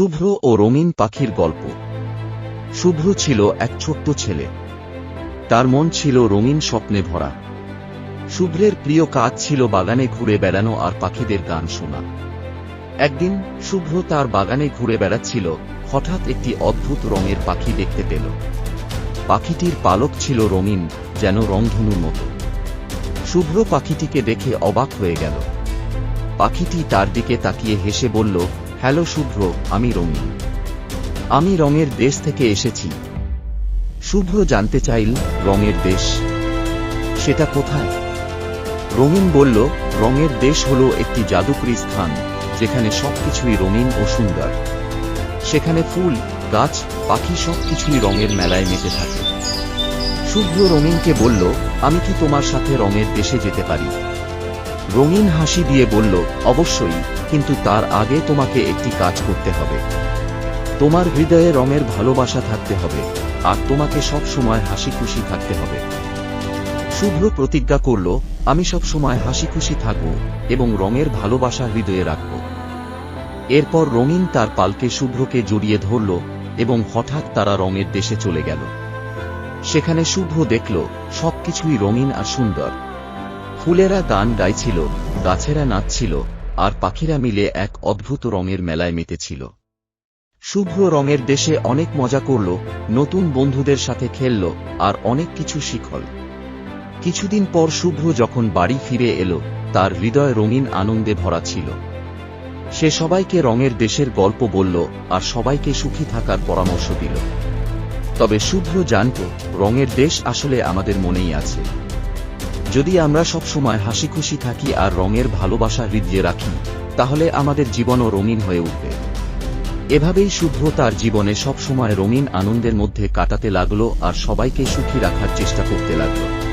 শুভ্র ও রঙিন পাখির গল্প। শুভ্র ছিল এক ছোট্ট ছেলে। তার মন ছিল রঙিন স্বপ্নে ভরা। শুভ্রের প্রিয় কাজ ছিল বাগানে ঘুরে বেড়ানো আর পাখিদের গান শোনা। একদিন শুভ্র তার বাগানে ঘুরে বেড়াচ্ছিল, হঠাৎ একটি অদ্ভুত রঙের পাখি দেখতে পেল। পাখিটির পালক ছিল রঙিন, যেন রংধনুর মতো। শুভ্র পাখিটিকে দেখে অবাক হয়ে গেল। পাখিটি তার দিকে তাকিয়ে হেসে বলল হ্যালো শুভ্র, আমি রঙিন। আমি রঙের দেশ থেকে এসেছি। শুভ্র জানতে চাইল, রঙের দেশ? সেটা কোথায়? রঙিন বলল, রঙের দেশ হলো একটি জাদুকরী স্থান, যেখানে সবকিছুই রঙিন ও সুন্দর। সেখানে ফুল, গাছ, পাখি সবকিছুই রঙের মেলায় মেতে থাকে। শুভ্র রঙিনকে বলল, আমি কি তোমার সাথে রঙের দেশে যেতে পারি? রঙিন হাসি দিয়ে বলল, অবশ্যই। কিন্তু তার আগে তোমাকে একটি কাজ করতে হবে। তোমার হৃদয়ে রঙের ভালোবাসা থাকতে হবে, আর তোমাকে সব সময় হাসি খুশি থাকতে হবে। শুভ্র প্রতিজ্ঞা করল, আমি সব সময় হাসি খুশি থাকব এবং রঙের ভালোবাসা হৃদয়ে রাখব। এরপর রঙিন তার পালকে শুভ্রকে জড়িয়ে ধরল এবং হঠাৎ তারা রঙের দেশে চলে গেল। সেখানে শুভ্র দেখল, সবকিছুই রঙিন আর সুন্দর। ফুলেরা গান গাইছিল, গাছেরা নাচছিল আর পাখিরা মিলে এক অদ্ভুত রঙের মেলায় মেতেছিল। শুভ্র রঙের দেশে অনেক মজা করল, নতুন বন্ধুদের সাথে খেলল, আর অনেক কিছু শিখল। কিছুদিন পর শুভ্র যখন বাড়ি ফিরে এলো, তার হৃদয় রঙিন আনন্দে ভরা ছিল। সে সবাইকে রঙের দেশের গল্প বলল আর সবাইকে সুখী থাকার পরামর্শ দিল। তবে শুভ্র জানত, রঙের দেশ আসলে আমাদের মনেই আছে। যদি আমরা সব সময় হাসি খুশি থাকি আর রঙের ভালোবাসা হৃদয়ে রাখি, তাহলে আমাদের জীবনও রঙিন হয়ে উঠবে। এভাবেই শুভ্র তার জীবনে সব সময় রঙিন আনন্দের মধ্যে কাটাতে লাগল আর সবাইকে সুখী রাখার চেষ্টা করতে লাগল।